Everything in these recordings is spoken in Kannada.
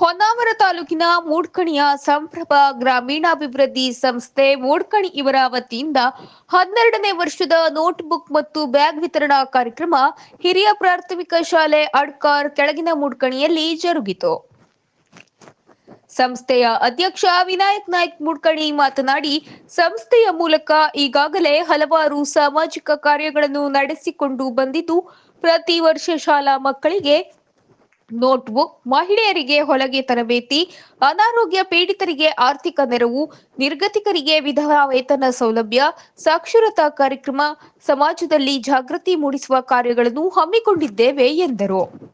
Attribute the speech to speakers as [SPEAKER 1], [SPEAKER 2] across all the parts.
[SPEAKER 1] ಹೊನ್ನಾವರ ತಾಲೂಕಿನ ಮೂಡ್ಕಣಿಯ ಸಂಪ್ರಭ ಗ್ರಾಮೀಣಾಭಿವೃದ್ಧಿ ಸಂಸ್ಥೆ ಮೂಡ್ಕಣಿ ಇವರ ವತಿಯಿಂದ ಹನ್ನೆರಡನೇ ವರ್ಷದ ನೋಟ್ಬುಕ್ ಮತ್ತು ಬ್ಯಾಗ್ ವಿತರಣಾ ಕಾರ್ಯಕ್ರಮ ಹಿರಿಯ ಪ್ರಾಥಮಿಕ ಶಾಲೆ ಅಡ್ಕಾರ್ ಕೆಳಗಿನ ಮೂಡ್ಕಣಿಯಲ್ಲಿ ಜರುಗಿತು. ಸಂಸ್ಥೆಯ ಅಧ್ಯಕ್ಷ ವಿನಾಯಕ್ ನಾಯ್ಕ್ ಮುಡ್ಕಣಿ ಮಾತನಾಡಿ, ಸಂಸ್ಥೆಯ ಮೂಲಕ ಈಗಾಗಲೇ ಹಲವಾರು ಸಾಮಾಜಿಕ ಕಾರ್ಯಗಳನ್ನು ನಡೆಸಿಕೊಂಡು ಬಂದಿದ್ದು, ಪ್ರತಿ ವರ್ಷ ಶಾಲಾ ಮಕ್ಕಳಿಗೆ ನೋಟ್ಬುಕ್ ಮಹಿಳೆಯರಿಗೆ ಹೊಲಗೆ ತರಬೇತಿ, ಅನಾರೋಗ್ಯ ಪೀಡಿತರಿಗೆ ಆರ್ಥಿಕ ನೆರವು, ನಿರ್ಗತಿಕರಿಗೆ ವಿಧವಾ ವೇತನ ಸೌಲಭ್ಯ, ಸಾಕ್ಷರತಾ ಕಾರ್ಯಕ್ರಮ, ಸಮಾಜದಲ್ಲಿ ಜಾಗೃತಿ ಮೂಡಿಸುವ ಕಾರ್ಯಗಳನ್ನು ಹಮ್ಮಿಕೊಂಡಿದ್ದೇವೆ ಎಂದರು.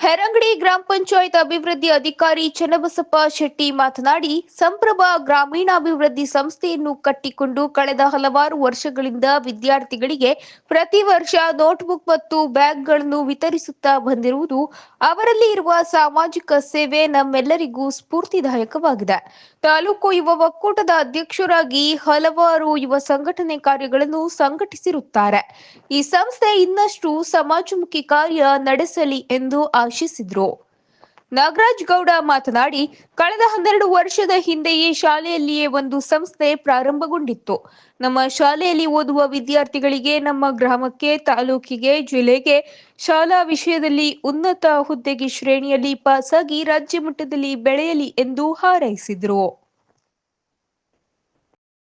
[SPEAKER 1] ಹೆರಂಗಡಿ ಗ್ರಾಮ ಪಂಚಾಯತ್ ಅಭಿವೃದ್ಧಿ ಅಧಿಕಾರಿ ಚನ್ನಬಸಪ್ಪ ಶೆಟ್ಟಿ ಮಾತನಾಡಿ, ಸಂಪ್ರಭ ಗ್ರಾಮೀಣಾಭಿವೃದ್ಧಿ ಸಂಸ್ಥೆಯನ್ನು ಕಟ್ಟಿಕೊಂಡು ಕಳೆದ ಹಲವಾರು ವರ್ಷಗಳಿಂದ ವಿದ್ಯಾರ್ಥಿಗಳಿಗೆ ಪ್ರತಿ ವರ್ಷ ನೋಟ್ಬುಕ್ ಮತ್ತು ಬ್ಯಾಗ್ಗಳನ್ನು ವಿತರಿಸುತ್ತಾ ಬಂದಿರುವುದು ಅವರಲ್ಲಿ ಇರುವ ಸಾಮಾಜಿಕ ಸೇವೆ ನಮ್ಮೆಲ್ಲರಿಗೂ ಸ್ಫೂರ್ತಿದಾಯಕವಾಗಿದೆ. ತಾಲೂಕು ಯುವ ಒಕ್ಕೂಟದ ಅಧ್ಯಕ್ಷರಾಗಿ ಹಲವಾರು ಯುವ ಸಂಘಟನೆ ಕಾರ್ಯಗಳನ್ನು ಸಂಘಟಿಸಿರುತ್ತಾರೆ. ಈ ಸಂಸ್ಥೆ ಇನ್ನಷ್ಟು ಸಮಾಜಮುಖಿ ಕಾರ್ಯ ನಡೆಸಲಿ ಎಂದು ಆಶಿಸಿದ್ರು. ನಾಗರಾಜ್ ಗೌಡ ಮಾತನಾಡಿ, ಕಳೆದ ಹನ್ನೆರಡು ವರ್ಷದ ಹಿಂದೆಯೇ ಶಾಲೆಯಲ್ಲಿಯೇ ಒಂದು ಸಂಸ್ಥೆ ಪ್ರಾರಂಭಗೊಂಡಿತ್ತು. ನಮ್ಮ ಶಾಲೆಯಲ್ಲಿ ಓದುವ ವಿದ್ಯಾರ್ಥಿಗಳಿಗೆ, ನಮ್ಮ ಗ್ರಾಮಕ್ಕೆ, ತಾಲೂಕಿಗೆ, ಜಿಲ್ಲೆಗೆ ಶಾಲಾ ವಿಷಯದಲ್ಲಿ ಉನ್ನತ ಹುದ್ದೆಗೆ ಶ್ರೇಣಿಯಲ್ಲಿ ಪಾಸಾಗಿ ರಾಜ್ಯ ಮಟ್ಟದಲ್ಲಿ ಬೆಳೆಯಲಿ ಎಂದು ಹಾರೈಸಿದರು.